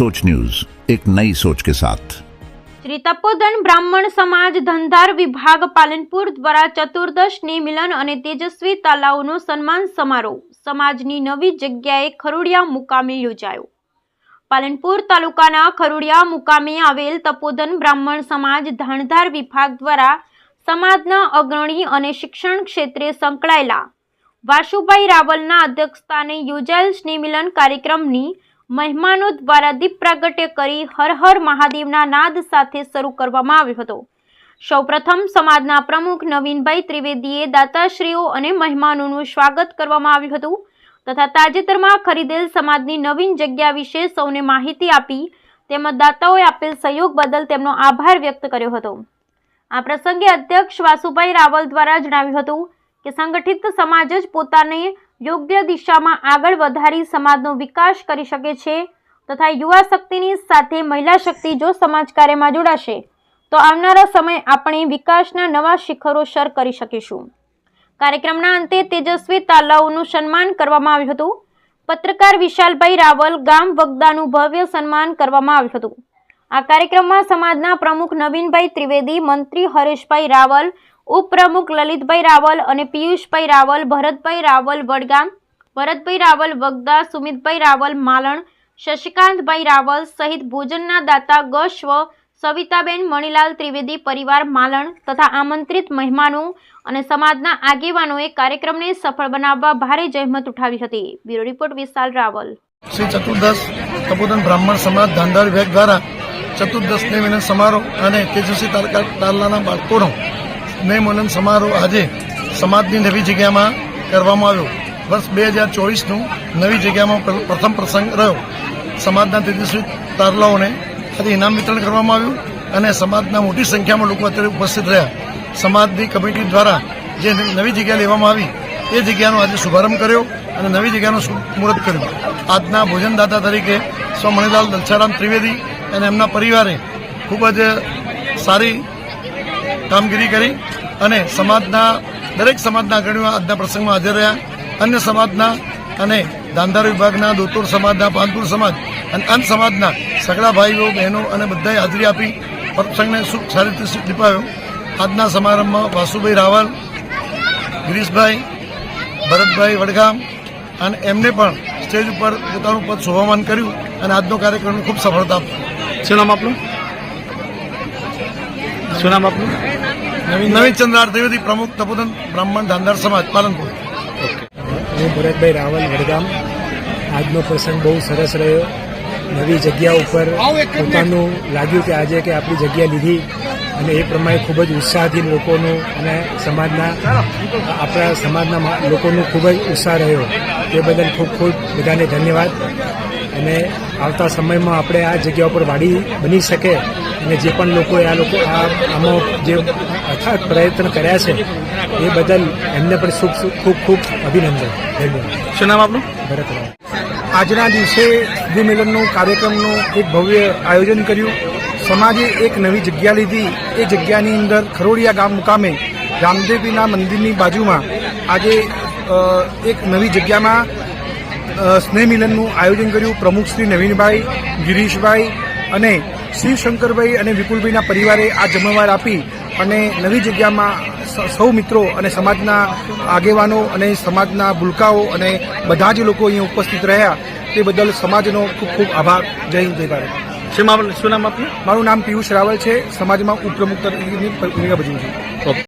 सोच न्यूज एक नई सोच के साथ શ્રી તપોધન બ્રાહ્મણ સમાજ ધંધાર વિભાગ પાલનપુર દ્વારા ચતુર્દશની મિલન અને તેજસ્વી તાલાઓનો સન્માન સમારોહ સમાજની નવી જગ્યાએ ખરોડિયા મુકામે યોજાયો પાલનપુર તાલુકાના ખરોડિયા મુકામે આવેલ તપોધન બ્રાહ્મણ સમાજ ધાણધાર વિભાગ દ્વારા સમાજના અગ્રણી અને શિક્ષણ ક્ષેત્રે સંકળાયેલા વાસુભાઈ રાવલના અધ્યક્ષસ્થાને યોજાયેલ સ્નેહમિલન કાર્યક્રમની મહેમાનો દ્વારા દીપ પ્રાગટ્ય કરી હર હર મહાદેવના નાદ સાથે શરૂ કરવામાં આવ્યો હતો. સૌપ્રથમ સમાજના પ્રમુખ નવીનભાઈ ત્રિવેદીએ દાતાશ્રીઓ અને મહેમાનોનું સ્વાગત કરવામાં આવ્યું હતું તથા તાજેતરમાં ખરીદેલ સમાજની નવીન જગ્યા વિશે સૌને માહિતી આપી તેમજ દાતાઓએ આપેલ સહયોગ બદલ તેમનો આભાર વ્યક્ત કર્યો હતો. આ પ્રસંગે અધ્યક્ષ વાસુભાઈ રાવલ દ્વારા જણાવ્યું હતું કે સંગઠિત સમાજ જ પોતાને યોગ્ય દિશામાં આગળ વધારી સમાજનો વિકાસ કરી શકે છે તથા યુવા શક્તિની સાથે મહિલા શક્તિ જો સમાજ કાર્યમાં જોડાશે, તો આવનારા સમય આપણે વિકાસના નવા શિખરો સર કરી શકીશું. કાર્યક્રમના અંતે તેજસ્વી તાલાઓનું સન્માન કરવામાં આવ્યું હતું. પત્રકાર વિશાલભાઈ રાવલ ગામ વગદાનું ભવ્ય સન્માન કરવામાં આવ્યું હતું. આ કાર્યક્રમમાં સમાજના પ્રમુખ નવીનભાઈ ત્રિવેદી, મંત્રી હરેશભાઈ રાવલ ઉપપ્રમુખ લલિતભાઈ રાવલ અને પિયુષભાઈ રાવલ, ભરતભાઈ રાવલ વડગામ, ભરતભાઈ રાવલ વગદા, સુમિતભાઈ રાવલ માલણ, શશિકાંતભાઈ રાવલ સહિત ભોજનના દાતા ગશ્વ સવિતાબેન, મણિલાલ ત્રિવેદી, પરિવાર માલણ તથા આમંત્રિત મહેમાનો અને સમાજના આગેવાનોએ કાર્યક્રમને સફળ બનાવવા ભારે જહેમત ઉઠાવી હતી. Bureau report Vishal Raval. Shri Chaturdash Tapodhan Brahman સમાજ ધાંધાર વિભાગ દ્વારા ચતુર્દશ સમારોહ અને તેજસ્વી તારલાના બાળકોનો સ્નેહ મિલન સમારોહ આજે સમાજની નવી જગ્યામાં કરવામાં આવ્યો. વર્ષ બે હજાર ચોવીસનું નવી જગ્યામાં પ્રથમ પ્રસંગ રહ્યો. સમાજના તેજસ્વી તારલાઓને આજે ઇનામ વિતરણ કરવામાં આવ્યું અને સમાજના મોટી સંખ્યામાં લોકો અત્યારે ઉપસ્થિત રહ્યા. સમાજની કમિટી દ્વારા જે નવી જગ્યા લેવામાં આવી, એ જગ્યાનો આજે શુભારંભ કર્યો અને નવી જગ્યાનું મુહૂર્ત કર્યું. આજના ભોજનદાતા તરીકે સ્વ મણિલાલ દલસારામ ત્રિવેદી અને એમના પરિવારે ખૂબ જ સારી કામગીરી કરી અને સમાજના, દરેક સમાજના અગ્રણીઓ આજના પ્રસંગમાં હાજર રહ્યા. અન્ય સમાજના અને દાંધાર વિભાગના, દોતોર સમાજના, પાનપુર સમાજ અને અન્ય સમાજના સગડા ભાઈઓ, બહેનો અને બધાએ હાજરી આપી પ્રસંગને સુખ સારી રીતે દીપાવ્યો આજના સમારંભમાં વાસુભાઈ રાવલ, ગિરીશભાઈ, ભરતભાઈ વડગામ અને એમને પણ સ્ટેજ ઉપર પોતાનું પદ શોભામાન કર્યું અને આજનો કાર્યક્રમને ખૂબ સફળતા આપી. શું નામ આપનું? શું નામ આપનું? નવીન ચંદ્રાર ત્રિવેદી પ્રમુખ તપોદન બ્રાહ્મણ ધાંધાર સમાજ પાલનપુર. હું ભરતભાઈ રાવલ વડગામ. આજનો પ્રસંગ બહુ સરસ રહ્યો. નવી જગ્યા ઉપર પોતાનું લાગ્યું કે આજે કે આપણી જગ્યા લીધી. અને એ પ્રમાણે ખૂબ જ ઉત્સાહથી લોકોનું અને સમાજના આપણા સમાજના લોકોનું ખૂબ જ ઉત્સાહ રહ્યો. તે બદલ ખૂબ ખૂબ બધાને ધન્યવાદ. અને આવતા સમયમાં આપણે આ જગ્યા ઉપર વાડી બની શકે અને જે પણ લોકોએ આ લોકો આ આમાં જે અથાગ પ્રયત્ન કર્યા છે એ બદલ એમને પણ ખૂબ ખૂબ ખૂબ અભિનંદન. ધન્યવાદ. શું નામ આપનું? ભરત રાવ આજના દિવસે મિલનનું કાર્યક્રમનું એક ભવ્ય આયોજન કર્યું. સમાજે એક નવી જગ્યા લીધી. એ જગ્યાની અંદર ખરોડિયા ગામ મુકામે રામદેવીના મંદિરની બાજુમાં આજે એક નવી જગ્યામાં સ્નેહ મિલનનું આયોજન કર્યું પ્રમુખ શ્રી નવીનભાઈ ગિરીશભાઈ અને શિવશંકરભાઈ અને વિપુલભાઈના પરિવારે આ જમણવાર આપી અને નવી જગ્યામાં સૌ મિત્રો અને સમાજના આગેવાનો અને સમાજના ભૂલકાઓ અને બધા જ લોકો અહીંયા ઉપસ્થિત રહ્યા તે બદલ સમાજનો ખૂબ ખૂબ આભાર. જય હિન્દ જય ભારત. શું નામ આપનું? મારું નામ પિયુષ રાવલ છે. સમાજમાં ઉપપ્રમુખ તરીકેની ભૂમિકા ભજવું છું.